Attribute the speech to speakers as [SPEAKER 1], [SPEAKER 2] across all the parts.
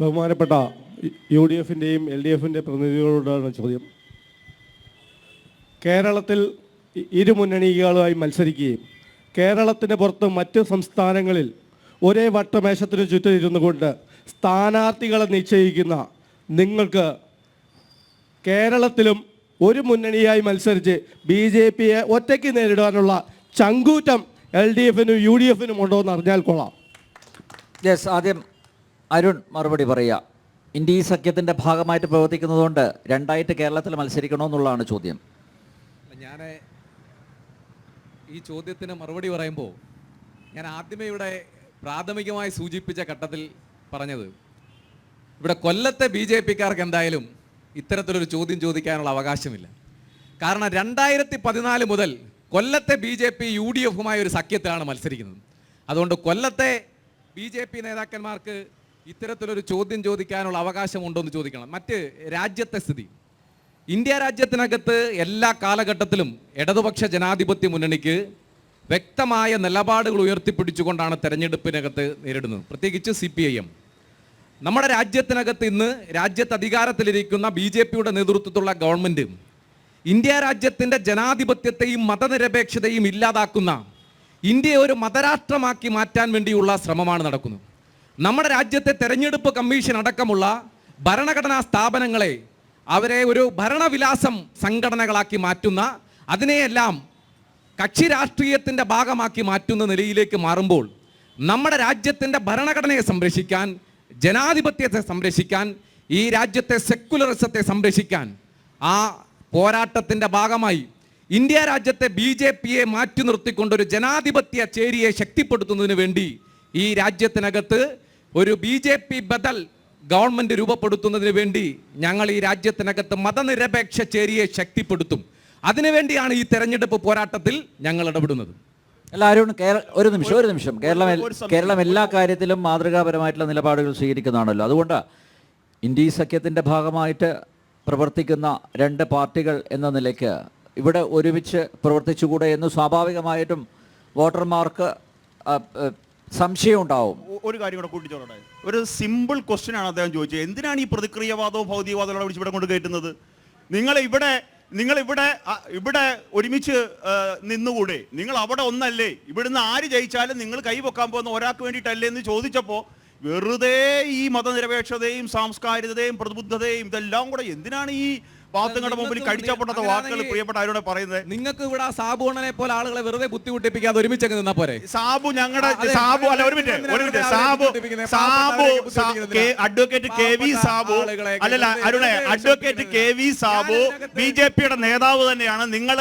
[SPEAKER 1] ബഹുമാനപ്പെട്ട U D എഫിന്റെയും L D എഫിന്റെ പ്രതിനിധികളോടാണ് ചോദ്യം. കേരളത്തിൽ ഇരുമുന്നണികളുമായി ഇരു മുന്നണികളുമായി മത്സരിക്കുകയും കേരളത്തിന് പുറത്ത് മറ്റ് സംസ്ഥാനങ്ങളിൽ ഒരേ വട്ടമേശത്തിന് ചുറ്റും ഇരുന്നു കൊണ്ട് സ്ഥാനാർത്ഥികളെ നിശ്ചയിക്കുന്ന നിങ്ങൾക്ക് കേരളത്തിലും ഒരു മുന്നണിയായി മത്സരിച്ച് ബി ജെ പിയെ ഒറ്റയ്ക്ക് നേരിടാനുള്ള ചങ്കൂറ്റം എൽ ഡി എഫിനും യു ഡി എഫിനും ഉണ്ടോ എന്ന് അറിഞ്ഞാൽ കൊള്ളാം.
[SPEAKER 2] യെസ് ആദ്യം അരുൺ മറുപടി പറയുക. ഇന്ത്യ ഈ സഖ്യത്തിന്റെ ഭാഗമായിട്ട് പ്രവർത്തിക്കുന്നതുകൊണ്ട് രണ്ടായിട്ട് കേരളത്തിൽ മത്സരിക്കണമെന്നുള്ളതാണ് ചോദ്യം.
[SPEAKER 3] ഞാൻ ഈ ചോദ്യത്തിന് മറുപടി പറയുമ്പോൾ ഞാൻ ആദ്യമേ ഇവിടെ പ്രാഥമികമായി സൂചിപ്പിച്ച ഘട്ടത്തിൽ പറഞ്ഞത് ഇവിടെ കൊല്ലത്തെ ബി ജെ പിക്കാർക്ക് എന്തായാലും ഇത്തരത്തിലൊരു ചോദ്യം ചോദിക്കാനുള്ള അവകാശമില്ല. കാരണം രണ്ടായിരത്തി പതിനാല് മുതൽ കൊല്ലത്തെ B J P U D എഫുമായ ഒരു സഖ്യത്തിലാണ് മത്സരിക്കുന്നത്. അതുകൊണ്ട് കൊല്ലത്തെ ബി ജെ പി നേതാക്കന്മാർക്ക് ഇത്തരത്തിലൊരു ചോദ്യം ചോദിക്കാനുള്ള അവകാശമുണ്ടോ എന്ന് ചോദിക്കണം. മറ്റ് രാജ്യത്തെ സ്ഥിതി. ഇന്ത്യ രാജ്യത്തിനകത്ത് എല്ലാ കാലഘട്ടത്തിലും ഇടതുപക്ഷ ജനാധിപത്യ മുന്നണിക്ക് വ്യക്തമായ നിലപാടുകൾ ഉയർത്തിപ്പിടിച്ചുകൊണ്ടാണ് തെരഞ്ഞെടുപ്പിനകത്ത് നേരിടുന്നത്. പ്രത്യേകിച്ച് സി പി ഐ എം. നമ്മുടെ രാജ്യത്തിനകത്ത് ഇന്ന് രാജ്യത്ത് അധികാരത്തിലിരിക്കുന്ന ബി ജെ പിയുടെ നേതൃത്വത്തിലുള്ള ഗവൺമെന്റ് ഇന്ത്യ രാജ്യത്തിന്റെ ജനാധിപത്യത്തെയും മതനിരപേക്ഷതയും ഇല്ലാതാക്കുന്ന ഇന്ത്യയെ ഒരു മതരാഷ്ട്രമാക്കി മാറ്റാൻ വേണ്ടിയുള്ള ശ്രമമാണ് നടക്കുന്നത്. നമ്മുടെ രാജ്യത്തെ തെരഞ്ഞെടുപ്പ് കമ്മീഷൻ അടക്കമുള്ള ഭരണഘടനാ സ്ഥാപനങ്ങളെ അവരെ ഒരു ഭരണവിലാസം സംഘടനകളാക്കി മാറ്റുന്ന അതിനെയെല്ലാം കക്ഷി രാഷ്ട്രീയത്തിന്റെ ഭാഗമാക്കി മാറ്റുന്ന നിലയിലേക്ക് മാറുമ്പോൾ നമ്മുടെ രാജ്യത്തിന്റെ ഭരണഘടനയെ സംരക്ഷിക്കാൻ ജനാധിപത്യത്തെ സംരക്ഷിക്കാൻ ഈ രാജ്യത്തെ സെക്കുലറിസത്തെ സംരക്ഷിക്കാൻ ആ പോരാട്ടത്തിന്റെ ഭാഗമായി ഇന്ത്യ രാജ്യത്തെ ബി ജെ പിയെ മാറ്റി നിർത്തിക്കൊണ്ട് ഒരു ജനാധിപത്യ ചേരിയെ ശക്തിപ്പെടുത്തുന്നതിന് വേണ്ടി ഈ രാജ്യത്തിനകത്ത് ഒരു ബി ജെ പി ബദൽ ഗവൺമെന്റ് രൂപപ്പെടുത്തുന്നതിന് വേണ്ടി ഞങ്ങൾ ഈ രാജ്യത്തിനകത്ത് മതനിരപേക്ഷ ചേരിയെ ശക്തിപ്പെടുത്തും. അതിനുവേണ്ടിയാണ് ഈ തെരഞ്ഞെടുപ്പ് പോരാട്ടത്തിൽ ഞങ്ങൾ ഇടപെടുന്നത്.
[SPEAKER 2] എല്ലാവരും കേരള ഒരു നിമിഷം ഒരു നിമിഷം. കേരളം കേരളം എല്ലാ കാര്യത്തിലും മാതൃകാപരമായിട്ടുള്ള നിലപാടുകൾ സ്വീകരിക്കുന്നതാണല്ലോ. അതുകൊണ്ട് ഇന്ത്യ ഈ സഖ്യത്തിന്റെ ഭാഗമായിട്ട് പ്രവർത്തിക്കുന്ന രണ്ട് പാർട്ടികൾ എന്ന നിലയ്ക്ക് ഇവിടെ ഒരുമിച്ച് പ്രവർത്തിച്ചുകൂടെ എന്ന് സ്വാഭാവികമായിട്ടും വോട്ടർമാർക്ക് സംശയം ഉണ്ടാവും
[SPEAKER 4] ഒരു കാര്യം കൂടെ കൂട്ടിച്ചോട്ടെ ഒരു സിമ്പിൾ ക്വസ്റ്റ്യൻ ആണ് അദ്ദേഹം ചോദിച്ചത്. എന്തിനാണ് ഈ പ്രതിക്രിയവാദവും ഭൗതികവാദവും വിളിച്ച് ഇവിടെ കൊണ്ട് കയറ്റുന്നത്? നിങ്ങൾ ഇവിടെ നിങ്ങൾ ഇവിടെ ഇവിടെ ഒരുമിച്ച് നിന്നുകൂടെ? നിങ്ങൾ അവിടെ ഒന്നല്ലേ? ഇവിടുന്ന് ആര് ജയിച്ചാലും നിങ്ങൾ കൈ വെക്കാൻ പോകുന്ന ഒരാൾക്ക് വേണ്ടിയിട്ടല്ലേ എന്ന് ചോദിച്ചപ്പോൾ വെറുതെ ഈ മതനിരപേക്ഷതയും സാംസ്കാരികതയും പ്രതിബുദ്ധതയും ഇതെല്ലാം കൂടെ എന്തിനാണ് ഈ പാവത്തുങ്ങളുടെ മുമ്പിൽ കടിച്ചപ്പെട്ട വാക്കുകൾ പ്രിയപ്പെട്ട ആരോട് പറയുന്നത്?
[SPEAKER 3] നിങ്ങൾക്ക് ഇവിടെ സാബുണനെ പോലെ ആളുകളെ വെറുതെ ബുദ്ധിമുട്ടിപ്പിക്കാതെ ഒരുമിച്ചങ്ങ് നിന്നാ പോരെ?
[SPEAKER 4] സാബു ഞങ്ങളുടെ സാബു അല്ല ഒരു മിനിറ്റ് ഒരു minute. Sabu Sabu advocate K V Sabu. അല്ലല്ല അരുണെ advocate K V Sabu B J പിയുടെ നേതാവ് തന്നെയാണ്. നിങ്ങൾ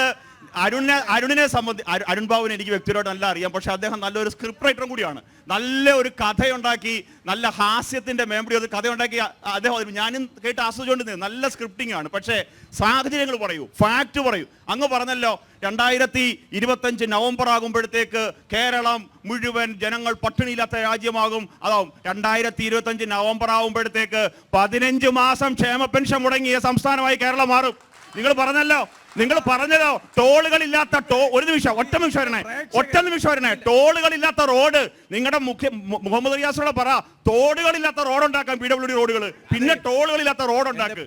[SPEAKER 4] അരുണിനെ അരുണിനെ സംബന്ധി അരുൺ ബാബുവിനെ എനിക്ക് വ്യക്തിപരമായിട്ട് നല്ല അറിയാം. പക്ഷെ അദ്ദേഹം നല്ലൊരു സ്ക്രിപ്റ്റ് റൈറ്ററും കൂടിയാണ്. നല്ല ഒരു കഥയുണ്ടാക്കി നല്ല ഹാസ്യത്തിന്റെ മേമ്പടി ഒരു കഥയുണ്ടാക്കി അദ്ദേഹം ഞാനും കേട്ട് ആസ്വദിച്ചുകൊണ്ട് നല്ല സ്ക്രിപ്റ്റിംഗ് ആണ്. പക്ഷേ സാഹചര്യങ്ങൾ പറയൂ ഫാക്റ്റ് പറയൂ. അങ്ങ് പറഞ്ഞല്ലോ രണ്ടായിരത്തി ഇരുപത്തഞ്ച് നവംബർ ആകുമ്പോഴത്തേക്ക് കേരളം മുഴുവൻ ജനങ്ങൾ പട്ടിണിയില്ലാത്ത രാജ്യമാകും. അതാവും രണ്ടായിരത്തി ഇരുപത്തഞ്ച് നവംബർ ആകുമ്പോഴത്തേക്ക് പതിനഞ്ച് മാസം ക്ഷേമ പെൻഷൻ മുടങ്ങിയ സംസ്ഥാനമായി കേരളം മാറും. നിങ്ങൾ പറഞ്ഞല്ലോ. നിങ്ങൾ പറഞ്ഞല്ലോ ടോളുകളില്ലാത്ത ടോ ഒരു നിമിഷം ഒറ്റ നിമിഷം വരണേ. ഒറ്റ നിമിഷം വരണേ. ടോളുകൾ ഇല്ലാത്ത റോഡ്. നിങ്ങളുടെ മുഖ്യ മുഹമ്മദ് റിയാസോടെ പറ. തോടുകൾ ഇല്ലാത്ത റോഡ് ഉണ്ടാക്കാം പി ഡബ്ല്യു ഡി റോഡുകൾ പിന്നെ ടോളുകൾ ഇല്ലാത്ത റോഡ് ഉണ്ടാക്ക്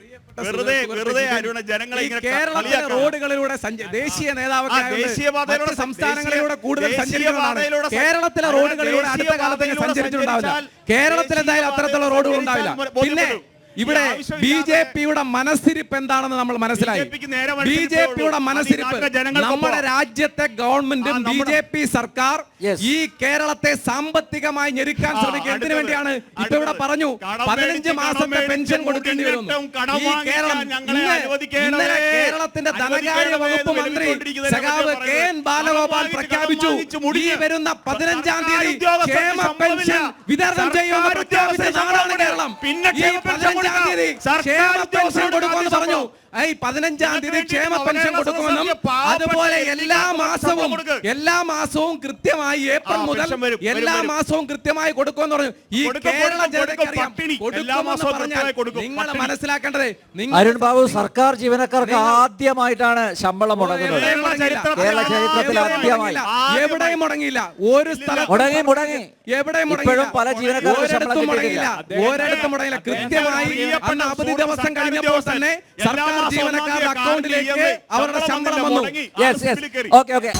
[SPEAKER 4] വെറുതെ വെറുതെ അരുണ ജനങ്ങളെ
[SPEAKER 3] കേരളത്തിലെ റോഡുകളിലൂടെ ദേശീയ ആയതുകൊണ്ട്
[SPEAKER 4] ദേശീയപാതയിലൂടെ
[SPEAKER 3] സംസ്ഥാനങ്ങളിലൂടെ കൂടുതൽ സഞ്ചരിക്കുന്നതാണ് കേരളത്തിലെ റോഡുകളിലൂടെ അടുത്ത
[SPEAKER 4] കാലത്തേക്ക്
[SPEAKER 3] സഞ്ചരിച്ചിട്ടുണ്ടാവില്ല. കേരളത്തിൽ എന്തായാലും അത്തരത്തിലുള്ള റോഡുകൾ ഉണ്ടാവില്ല പിന്നെ. ഇവിടെ ബി ജെ പിയുടെ മനസ്സിരിപ്പ് എന്താണെന്ന് നമ്മൾ മനസ്സിലായി. ബി ജെ പിയുടെ മനസ്സിരിപ്പ്. നമ്മുടെ രാജ്യത്തെ ഗവൺമെന്റും ബി ജെ പി സർക്കാർ ഈ കേരളത്തെ സാമ്പത്തികമായി ഞെരുക്കാൻ ശ്രമിക്കുക എന്തിനു വേണ്ടിയാണ് ഇപ്പൊ ഇവിടെ പറഞ്ഞു പതിനഞ്ച് മാസത്തെ പെൻഷൻ കൊടുക്കേണ്ടി വരുന്നു. ഈ കേരളം ഇന്നലെ കേരളത്തിന്റെ ധനകാര്യ വകുപ്പ് മന്ത്രി സഖാവ് കെ എൻ ബാലഗോപാൽ പ്രഖ്യാപിച്ചു. ഈ വരുന്ന പതിനഞ്ചാം തീയതി ക്ഷേമ പെൻഷൻ വിതരണം
[SPEAKER 4] ചെയ്യുന്ന
[SPEAKER 3] ചെയ്യുമെന്ന് പ്രഖ്യാപിച്ച നാടാണ് കേരളം.
[SPEAKER 4] പിന്നെ
[SPEAKER 3] പറഞ്ഞു. ഈ പതിനഞ്ചാം തീയതി ക്ഷേമ പെൻഷൻ കൊടുക്കുമെന്നും അതുപോലെ എല്ലാ മാസവും എല്ലാ മാസവും കൃത്യമായി ഏപ്രിൽ മുതൽ എല്ലാ മാസവും കൃത്യമായി കൊടുക്കുമെന്ന് പറഞ്ഞു. ഈ കേരള
[SPEAKER 4] കൊടുക്കും, പട്ടിണി. എല്ലാ മാസവും കൃത്യമായി കൊടുക്കും,
[SPEAKER 3] നിങ്ങൾ മനസ്സിലാക്കേണ്ടത്
[SPEAKER 2] അരുൺ ബാബു സർക്കാർ ജീവനക്കാർക്ക് ആദ്യമായിട്ടാണ് ശമ്പളം മുടങ്ങുന്നത്.
[SPEAKER 3] എവിടെയും മുടങ്ങിയില്ല.
[SPEAKER 2] കേരള ചരിത്രത്തിൽ ആദ്യമായി.
[SPEAKER 3] എവിടെയും മുടങ്ങിയില്ല. ഒരു സ്ഥലം
[SPEAKER 2] മുടങ്ങി മുടങ്ങി.
[SPEAKER 3] എവിടെയും
[SPEAKER 2] ഇപ്പോഴും പല ജീവനക്കാർക്കും ശമ്പളം
[SPEAKER 3] മുടങ്ങിയില്ല. ഒരിടത്തും മുടങ്ങില്ല കൃത്യമായി അന്ന് അവധി ദിവസം കഴിഞ്ഞപ്പോൾ തന്നെ സർക്കാർ ജീവനക്കാരുടെ അക്കൗണ്ടിലേക്ക് അവരുടെ
[SPEAKER 4] ശമ്പളം
[SPEAKER 3] വന്നു.
[SPEAKER 2] Okay okay